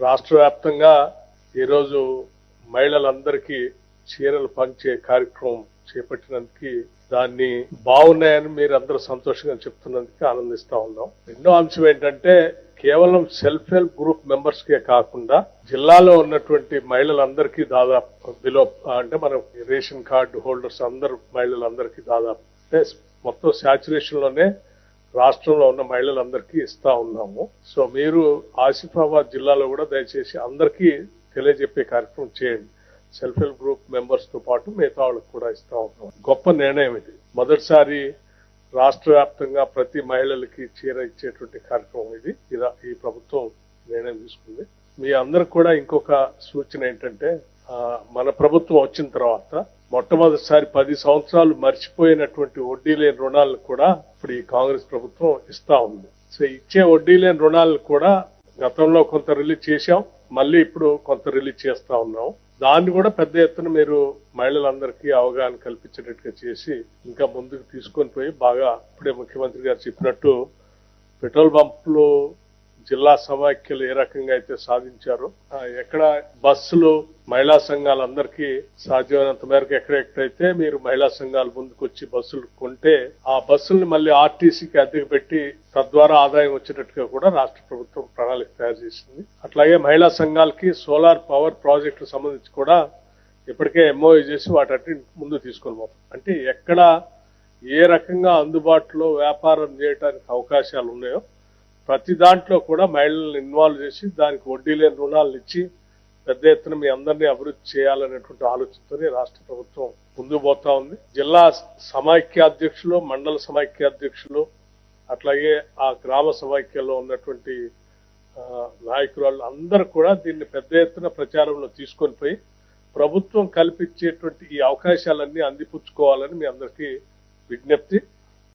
రాష్ట్ర వ్యాప్తంగా ఈరోజు మహిళలందరికీ చీరలు పంచే కార్యక్రమం చేపట్టినందుకు దాన్ని బాగున్నాయని మీరు అందరూ సంతోషంగా చెప్తున్నందుకు ఆనందిస్తా ఉన్నాం. రెండో అంశం ఏంటంటే కేవలం సెల్ఫ్ హెల్ప్ గ్రూప్ మెంబర్స్ కే కాకుండా జిల్లాలో ఉన్నటువంటి మహిళలందరికీ దాదాపు బిలో అంటే మన రేషన్ కార్డు హోల్డర్స్ అందరు మహిళలందరికీ దాదాపు అంటే మొత్తం సాచురేషన్లోనే రాష్ట్రంలో ఉన్న మహిళలందరికీ ఇస్తా ఉన్నాము. సో మీరు ఆసిఫాబాద్ జిల్లాలో కూడా దయచేసి అందరికీ తెలియజెప్పే కార్యక్రమం చేయండి. సెల్ఫ్ హెల్ప్ గ్రూప్ మెంబర్స్తో పాటు మిగతా వాళ్ళకి కూడా ఇస్తా ఉన్నాం గొప్ప నిర్ణయం ఇది. మొదటిసారి రాష్ట్ర వ్యాప్తంగా ప్రతి మహిళలకి చీర ఇచ్చేటువంటి కార్యక్రమం ఇది. ఇలా ఈ ప్రభుత్వం నిర్ణయం తీసుకుంది. మీ అందరికి కూడా ఇంకొక సూచన ఏంటంటే మన ప్రభుత్వం వచ్చిన తర్వాత మొట్టమొదటిసారి పది సంవత్సరాలు మర్చిపోయినటువంటి వడ్డీ లేని రుణాలను కూడా ఇప్పుడు ఈ కాంగ్రెస్ ప్రభుత్వం ఇస్తా ఉంది. సో ఇచ్చే వడ్డీ లేని రుణాలను కూడా గతంలో కొంత రిలీజ్ చేశాం మళ్ళీ ఇప్పుడు కొంత రిలీజ్ చేస్తా ఉన్నాం. దాన్ని కూడా పెద్ద ఎత్తున మీరు మహిళలందరికీ అవగాహన కల్పించేటట్టుగా చేసి ఇంకా ముందుకు తీసుకొని పోయి బాగా ఇప్పుడే ముఖ్యమంత్రి గారు చెప్పినట్టు పెట్రోల్ పంపులు జిల్లా సమాఖ్యలు ఏ రకంగా అయితే సాధించారో ఎక్కడ బస్సులు మహిళా సంఘాలందరికీ సాధ్యమైనంత మేరకు ఎక్కడెక్కడైతే మీరు మహిళా సంఘాలు ముందుకొచ్చి బస్సులు కొంటే ఆ బస్సుల్ని మళ్ళీ ఆర్టీసీకి అద్దెకు పెట్టి తద్వారా ఆదాయం వచ్చేటట్టుగా కూడా రాష్ట్ర ప్రభుత్వం ప్రణాళిక తయారు చేసింది. అట్లాగే మహిళా సంఘాలకి సోలార్ పవర్ ప్రాజెక్టుకు సంబంధించి కూడా ఇప్పటికే ఎంఓఏ చేసి వాటి ముందు తీసుకొని పోతాం. అంటే ఎక్కడ ఏ రకంగా అందుబాటులో వ్యాపారం చేయడానికి అవకాశాలు ఉన్నాయో ప్రతి దాంట్లో కూడా మహిళలను ఇన్వాల్వ్ చేసి దానికి వడ్డీ లేని రుణాలు ఇచ్చి పెద్ద ఎత్తున మీ అందరినీ అభివృద్ధి చేయాలనేటువంటి ఆలోచనతోనే రాష్ట్ర ప్రభుత్వం ముందుకు పోతా ఉంది. జిల్లా సమైక్య అధ్యక్షులు మండల సమైక్య అధ్యక్షులు అట్లాగే ఆ గ్రామ సమైక్యలో ఉన్నటువంటి నాయకురాళ్ళు అందరూ కూడా దీన్ని పెద్ద ఎత్తున ప్రచారంలో తీసుకొని పోయి ప్రభుత్వం కల్పించేటువంటి ఈ అవకాశాలన్నీ అందిపుచ్చుకోవాలని మీ అందరికీ విజ్ఞప్తి.